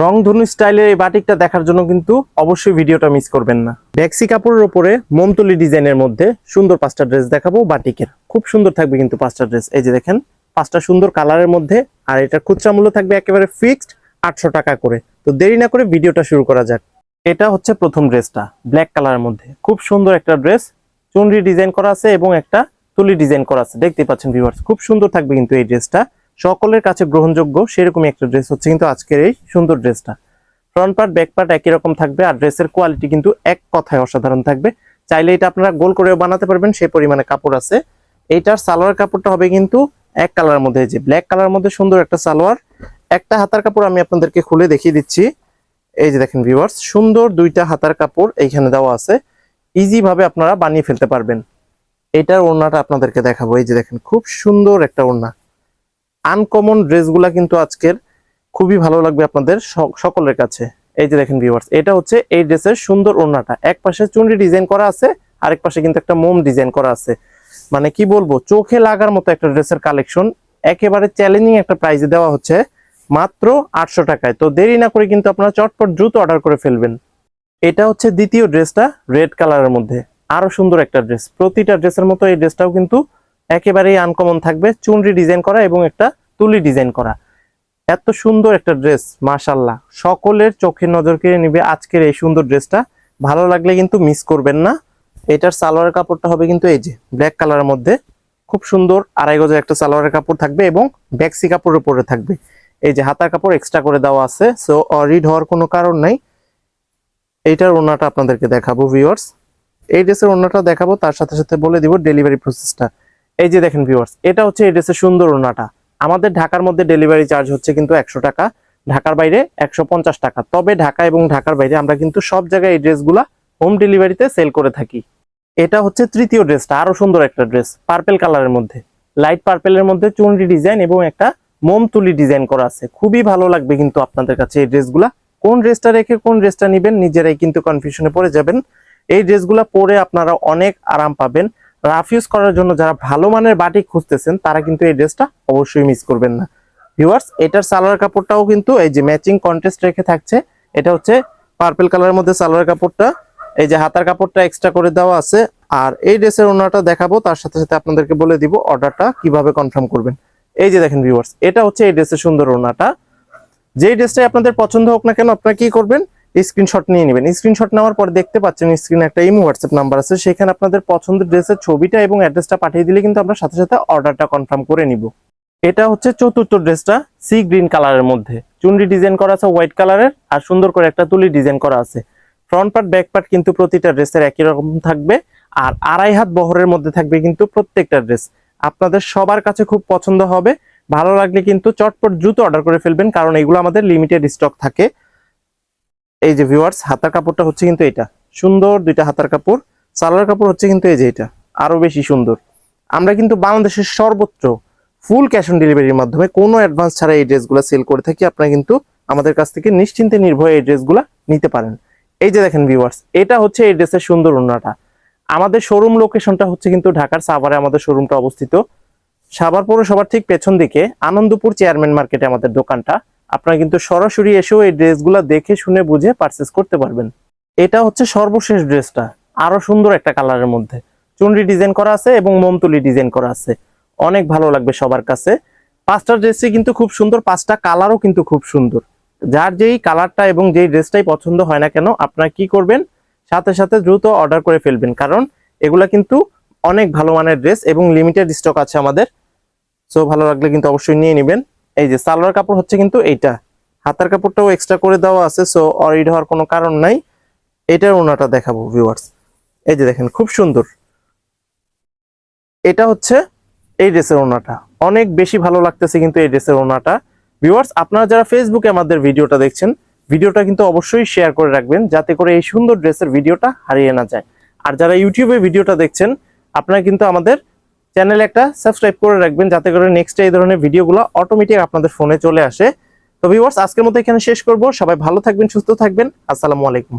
রংধনু স্টাইলের এই বাটিকটা দেখার জন্য কিন্তু অবশ্যই ভিডিওটা মিস করবেন না। ব্যাক্সি কাপড়ের উপরে মমতলি ডিজাইনের মধ্যে সুন্দর পাঁচটা ড্রেস দেখাবো বাটিকের। খুব সুন্দর থাকবে কিন্তু পাঁচটা ড্রেস। এই যে দেখেন, পাঁচটা সুন্দর কালারের মধ্যে আর এটা খুচরা মূল্য থাকবে একেবারে ফিক্সড আটশো টাকা করে। তো দেরি না করে ভিডিওটা শুরু করা যাক। এটা হচ্ছে প্রথম ড্রেসটা, ব্ল্যাক কালারের মধ্যে। খুব সুন্দর একটা ড্রেস, চুনরি ডিজাইন করা আছে এবং একটা তুলি ডিজাইন করা আছে। দেখতে পাচ্ছেন ভিউয়ার্স খুব সুন্দর থাকবে কিন্তু এই ড্রেসটা। সকলের কাছে গ্রহণযোগ্য, সেরকমই একটা ড্রেস হচ্ছে কিন্তু আজকের এই সুন্দর ড্রেসটা ফ্রন্ট পার্ট ব্যাক পার্ট একই রকম থাকবে আর ড্রেসের কোয়ালিটি কিন্তু এক কথায় অসাধারণ থাকবে। চাইলে এটা আপনারা গোল করেও বানাতে পারবেন সেই পরিমাণে কাপড় আছে। এইটার সালোয়ার কাপড়টা হবে কিন্তু এক কালার মধ্যে যে ব্ল্যাক কালারের মধ্যে সুন্দর একটা সালোয়ার। একটা হাতার কাপড় আমি আপনাদেরকে খুলে দেখিয়ে দিচ্ছি। এই যে দেখেন ভিউয়ার্স সুন্দর দুইটা হাতার কাপড় এইখানে দেওয়া আছে। ইজি ভাবে আপনারা বানিয়ে ফেলতে পারবেন। এটার ওড়নাটা আপনাদেরকে দেখাবো। এই যে দেখেন, খুব সুন্দর একটা ওড়না। আনকমন ড্রেসগুলা কিন্তু আজকের খুবই ভালো লাগবে আপনাদের সকলের কাছে। এই যে দেখেন ভিউয়ার্স এটা হচ্ছে এই ড্রেসের সুন্দর ওড়নাটা। এক পাশে চুনরি ডিজাইন করা আছে, আরেক পাশে কিন্তু একটা মোম ডিজাইন করা আছে। মানে কি বলব, চোখে লাগার মতো একটা ড্রেসের কালেকশন একেবারে চ্যালেঞ্জিং একটা প্রাইজে দেওয়া হচ্ছে মাত্র আটশো টাকায়। তো দেরি না করে কিন্তু আপনারা চটপট দ্রুত অর্ডার করে ফেলবেন। এটা হচ্ছে দ্বিতীয় ড্রেসটা রেড কালারের মধ্যে। আরও সুন্দর একটা ড্রেস। প্রতিটা ড্রেসের মতো এই ড্রেসটাও কিন্তু একেবারেই আনকমন থাকবে। চুনরি ডিজাইন করা এবং একটা তুলি ডিজাইন করা। এত সুন্দর একটা ড্রেস মাশাল্লাহ সকলের চোখের নজর কেড়ে নিবে আজকের এই সুন্দর ড্রেসটা ভালো লাগলে কিন্তু মিস করবেন না। এটার সালোয়ারের কাপড়টা হবে কিন্তু এই যে ব্ল্যাক কালারের মধ্যে। খুব সুন্দর আড়াই গজের একটা সালোয়ারের কাপড় থাকবে এবং ব্যাক্সি কাপড়ের উপরে থাকবে। এই যে হাতার কাপড় এক্সট্রা করে দেওয়া আছে সো রিড হওয়ার কোনো কারণ নাই। এইটার ওনাটা আপনাদেরকে দেখাবো ভিউয়ার্স এই ড্রেসের ওনাটা দেখাবো, তার সাথে সাথে বলে দিব ডেলিভারি প্রসেসটা এই যে দেখেন ভিউয়ার্স এটা হচ্ছে এই ড্রেসের সুন্দর ওনাটা আমাদের ঢাকার মধ্যে ডেলিভারি চার্জ হচ্ছে কিন্তু একশো টাকা, ঢাকার বাইরে একশো পঞ্চাশ টাকা। তবে ঢাকা এবং ঢাকার বাইরে আমরা কিন্তু সব জায়গায় এই ড্রেসগুলা হোম ডেলিভারিতে সেল করে থাকি। এটা হচ্ছে তৃতীয় ড্রেসটা, আরও সুন্দর একটা ড্রেস পার্পেল কালারের মধ্যে। লাইট পার্পেলের মধ্যে চুনরি ডিজাইন এবং একটা মোম তুলি ডিজাইন করা আছে। খুবই ভালো লাগবে কিন্তু আপনাদের কাছে এই ড্রেসগুলা। কোন ড্রেসটা রেখে কোন ড্রেসটা নিবেন, নিজেরাই কিন্তু কনফিউশনে পড়ে যাবেন। এই ড্রেসগুলা পরে আপনারা অনেক আরাম পাবেন। রাফ ইউজ করার জন্য যারা ভালো মানের বাটিক খুঁজতেছেন, তারা কিন্তু এই ড্রেসটা অবশ্যই মিস করবেন না। ভিউয়ার্স এটার সালোয়ার কাপড়টাও কিন্তু এই যে ম্যাচিং কন্টেস্ট রেখে থাকছে। এটা হচ্ছে পার্পেল কালারের মধ্যে সালোয়ার কাপড়টা। এই যে হাতার কাপড়টা এক্সট্রা করে দেওয়া আছে। আর এই ড্রেসের ওনাটা দেখাবো, তার সাথে সাথে আপনাদেরকে বলে দিব অর্ডারটা কীভাবে কনফার্ম করবেন। এই যে দেখেন ভিউয়ার্স এটা হচ্ছে এই ড্রেসের সুন্দর ওনাটা। যেই ড্রেসটাই আপনাদের পছন্দ হোক না কেন আপনারা কি করবেন? স্ক্রিনশট নিয়ে নেবেন। স্ক্রিনশট নেওয়ার পর দেখতে পাচ্ছেন স্ক্রিনে একটা ইমো হোয়াটসঅ্যাপ নাম্বার আছে। সেখানে আপনাদের পছন্দের ড্রেসের ছবিটা এবং অ্যাড্রেসটা পাঠিয়ে দিলে কিন্তু আমরা সাথে সাথে অর্ডারটা কনফার্ম করে নিব। এটা হচ্ছে চতুর্থ ড্রেসটা সি গ্রিন কালারের মধ্যে। চুনরি ডিজাইন করা আছে হোয়াইট কালারের আর সুন্দর করে একটা তুলি ডিজাইন করা আছে। ফ্রন্ট পার্ট ব্যাক পার্ট কিন্তু প্রতিটা ড্রেসের একই রকম থাকবে, আর আড়াই হাত বহরের মধ্যে থাকবে কিন্তু প্রত্যেকটা ড্রেস। আপনাদের সবার কাছে খুব পছন্দ হবে। ভালো লাগলে কিন্তু চটপট দ্রুত অর্ডার করে ফেলবেন, কারণ এগুলো আমাদের লিমিটেড স্টক থাকে। এই যে ভিউয়ার্স হাতার কাপড়টা হচ্ছে কিন্তু এটা। সুন্দর দুইটা হাতার কাপড়। সালোয়ার কাপড় হচ্ছে কিন্তু এই যে এটা। আরও বেশি সুন্দর। আমরা কিন্তু বাংলাদেশের সর্বত্র ফুল ক্যাশ অন ডেলিভারির মাধ্যমে কোনো অ্যাডভান্স ছাড়া এই ড্রেসগুলো সেল করে থাকি। আপনারা কিন্তু আমাদের কাছ থেকে নিশ্চিন্তে নির্ভয়ে এই ড্রেসগুলো নিতে পারেন। এই যে দেখেন ভিউয়ার্স এটা হচ্ছে এই ড্রেসের সুন্দর ওড়নাটা। আমাদের শোরুম লোকেশনটা হচ্ছে কিন্তু ঢাকার সাভারে আমাদের শোরুমটা অবস্থিত। সাভার পৌরসভার ঠিক পেছন দিকে আনন্দপুর চেয়ারম্যান মার্কেটে আমাদের দোকানটা। আপনারা কিন্তু সরাসরি এসেও এই ড্রেসগুলো দেখে শুনে বুঝে পারচেস করতে পারবেন। এটা হচ্ছে সর্বশেষ ড্রেসটা, আরও সুন্দর একটা কালারের মধ্যে। চুনরি ডিজাইন করা আছে এবং মোমতুলি ডিজাইন করা আছে। অনেক ভালো লাগবে সবার কাছে। পাঁচটা ড্রেসই কিন্তু খুব সুন্দর, পাঁচটা কালারও কিন্তু খুব সুন্দর। যার যেই কালারটা এবং যেই ড্রেসটাই পছন্দ হয় না কেন, আপনারা কি করবেন? সাথে সাথে দ্রুত অর্ডার করে ফেলবেন, কারণ এগুলা কিন্তু অনেক ভালো মানের ড্রেস এবং লিমিটেড স্টক আছে আমাদের। সো ভালো লাগলে কিন্তু অবশ্যই নিয়ে নেবেন। এই যে সালোয়ার কাপড় হচ্ছে কিন্তু এইটা। হাতার কাপড়টাও এক্সট্রা করে দেওয়া আছে সো অরিড হওয়ার কোনো কারণ নাই। এটার ওনাটা দেখাবো ভিউয়ার্স এই যে দেখেন, খুব সুন্দর। এটা হচ্ছে এই ড্রেসের ওনাটা। অনেক বেশি ভালো লাগতেছে কিন্তু এই ড্রেসের ওনাটা। ভিউয়ার্স আপনারা যারা ফেসবুকে আমাদের ভিডিওটা দেখছেন, ভিডিওটা কিন্তু অবশ্যই শেয়ার করে রাখবেন, যাতে করে এই সুন্দর ড্রেসের ভিডিওটা হারিয়ে না যায়। আর যারা ইউটিউবে ভিডিওটা দেখছেন, আপনারা কিন্তু আমাদের চ্যানেলে একটা সাবস্ক্রাইব করে রাখবেন যাতে করে নেক্সট এই ধরনের ভিডিওগুলো অটোমেটিক আপনাদের ফোনে চলে আসে। তো ভিউয়ার্স আজকের মতো এখানে শেষ করব। সবাই ভালো থাকবেন, সুস্থ থাকবেন। আসসালামু আলাইকুম।